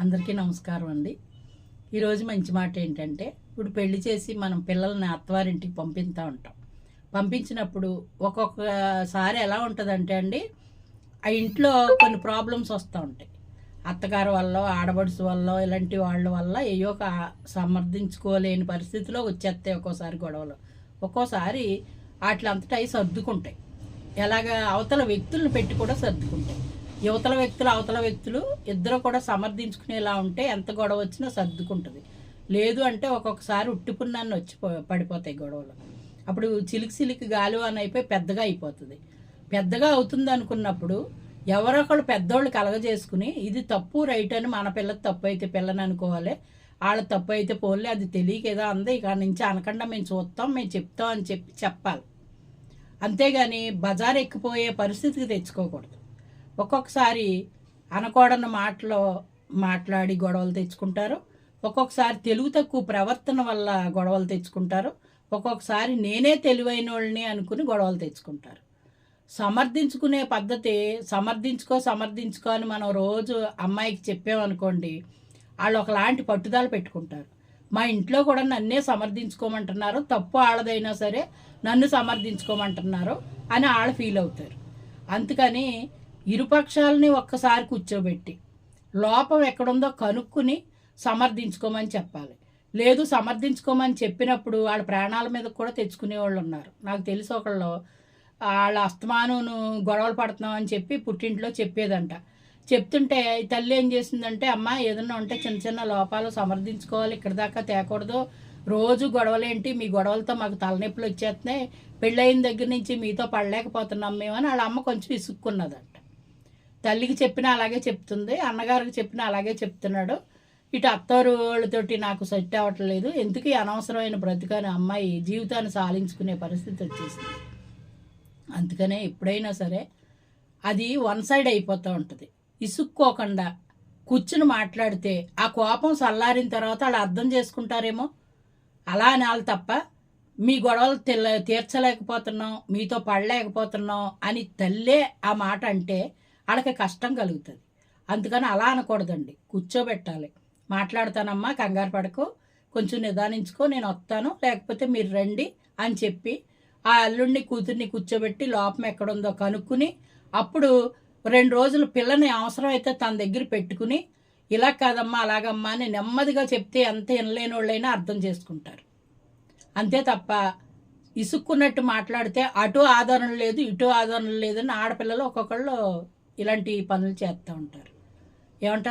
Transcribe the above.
అందరికీ నమస్కారం అండి. ఈరోజు మంచి మాట ఏంటంటే ఇప్పుడు పెళ్ళి చేసి మనం పిల్లల్ని అత్తవారింటికి పంపిస్తూ ఉంటాం. పంపించినప్పుడు ఒక్కొక్కసారి ఎలా ఉంటుందంటే అండి ఆ ఇంట్లో కొన్ని ప్రాబ్లమ్స్ వస్తూ ఉంటాయి. అత్తగారి వల్ల ఆడబడుసు వల్ల ఇలాంటి వాళ్ళ వల్ల ఏయో ఒక సమర్థించుకోలేని పరిస్థితిలో వచ్చేస్తాయి ఒక్కోసారి గొడవలు. ఒక్కోసారి వాటిలంతటా అవి సర్దుకుంటాయి. ఎలాగ అవతల వ్యక్తులను పెట్టి కూడా సర్దుకుంటాయి. యువతల వ్యక్తులు అవతల వ్యక్తులు ఇద్దరు కూడా సమర్థించుకునేలా ఉంటే ఎంత గొడవ వచ్చినా సర్దుకుంటుంది. లేదు అంటే ఒక్కొక్కసారి ఉట్టిపున్నాన్ని వచ్చి పడిపోతాయి గొడవలు. అప్పుడు చిలికి చిలికి గాలి అని అయిపోయి పెద్దగా అయిపోతుంది. పెద్దగా అవుతుంది అనుకున్నప్పుడు ఎవరొకళ్ళు పెద్దోళ్ళు కలగజేసుకుని ఇది తప్పు రైట్ అని మన పిల్లకి తప్పు అయితే పిల్లని అనుకోవాలి. వాళ్ళ తప్పు అయితే పోలే అది తెలియక ఏదో అందే ఇక నుంచి అనకుండా మేము చూస్తాం మేము చెప్తాం అని చెప్పి చెప్పాలి. అంతేగాని బజార్ ఎక్కిపోయే పరిస్థితికి తెచ్చుకోకూడదు. ఒక్కొక్కసారి అనకూడని మాటలో మాట్లాడి గొడవలు తెచ్చుకుంటారు. ఒక్కొక్కసారి తెలుగు తక్కువ ప్రవర్తన వల్ల గొడవలు తెచ్చుకుంటారు. ఒక్కొక్కసారి నేనే తెలివైన వాళ్ళని అనుకుని గొడవలు తెచ్చుకుంటారు. సమర్థించుకునే పద్ధతి సమర్థించుకో సమర్థించుకో అని మనం రోజు అమ్మాయికి చెప్పామనుకోండి వాళ్ళు ఒకలాంటి పట్టుదల పెట్టుకుంటారు. మా ఇంట్లో కూడా నన్నే సమర్థించుకోమంటున్నారు. తప్పు వాళ్ళదైనా సరే నన్ను సమర్థించుకోమంటున్నారు అని వాళ్ళు ఫీల్ అవుతారు. అందుకని ఇరుపక్షాలని ఒక్కసారి కూర్చోబెట్టి లోపం ఎక్కడుందో కనుక్కుని సమర్థించుకోమని చెప్పాలి. లేదు సమర్థించుకోమని చెప్పినప్పుడు వాళ్ళ ప్రాణాల మీద కూడా తెచ్చుకునే వాళ్ళు ఉన్నారు. నాకు తెలిసి ఒకళ్ళు వాళ్ళ అస్తమానును గొడవలు పడుతున్నామని చెప్పి పుట్టింట్లో చెప్పేదంట. చెప్తుంటే తల్లి ఏం చేసిందంటే అమ్మ ఏదన్నా ఉంటే చిన్న చిన్న లోపాలు సమర్థించుకోవాలి ఇక్కడ దాకా తేకూడదు. రోజు గొడవలేంటి మీ గొడవలతో మాకు తలనొప్పులు వచ్చేస్తున్నాయి. పెళ్ళైన దగ్గర నుంచి మీతో పడలేకపోతున్నాం మేము అని వాళ్ళ అమ్మ కొంచెం ఇసుక్కున్నదంట తల్లికి చెప్పినా అలాగే చెప్తుంది అన్నగారికి చెప్పినా అలాగే చెప్తున్నాడు. ఇటు అత్తారు వాళ్ళతోటి నాకు సెట్ అవ్వట్లేదు ఎందుకు అనవసరమైన బ్రతికాని అమ్మాయి జీవితాన్ని సాధించుకునే పరిస్థితి వచ్చేసింది. అందుకనే ఎప్పుడైనా సరే అది వన్ సైడ్ అయిపోతూ ఉంటుంది. ఇసుక్కోకుండా కూర్చుని మాట్లాడితే ఆ కోపం చల్లారిన తర్వాత వాళ్ళు అర్థం చేసుకుంటారేమో. అలా అనాలి తప్ప మీ గొడవలు తెల్ల తీర్చలేకపోతున్నాం మీతో పడలేకపోతున్నాం అని తల్లే ఆ మాట అంటే వాళ్ళకి కష్టం కలుగుతుంది. అందుకని అలా అనకూడదండి. కూర్చోబెట్టాలి. మాట్లాడతానమ్మా కంగారు పడకు కొంచెం నిదానించుకో నేను వస్తాను. లేకపోతే మీరు రండి అని చెప్పి ఆ అల్లుడిని కూతుర్ని కూర్చోబెట్టి లోపం ఎక్కడుందో కనుక్కుని అప్పుడు రెండు రోజులు పిల్లని అవసరం అయితే తన దగ్గర పెట్టుకుని ఇలా కాదమ్మా అలాగమ్మా అని నెమ్మదిగా చెప్తే ఎంత వినలేని వాళ్ళైనా అర్థం చేసుకుంటారు. అంతే తప్ప ఇసుక్కున్నట్టు మాట్లాడితే అటు ఆదరణ లేదు ఇటు ఆదరణ లేదని ఆడపిల్లలు ఒక్కొక్కళ్ళు ఇలాంటి పనులు చేస్తూ ఉంటారు. ఏమంటారు?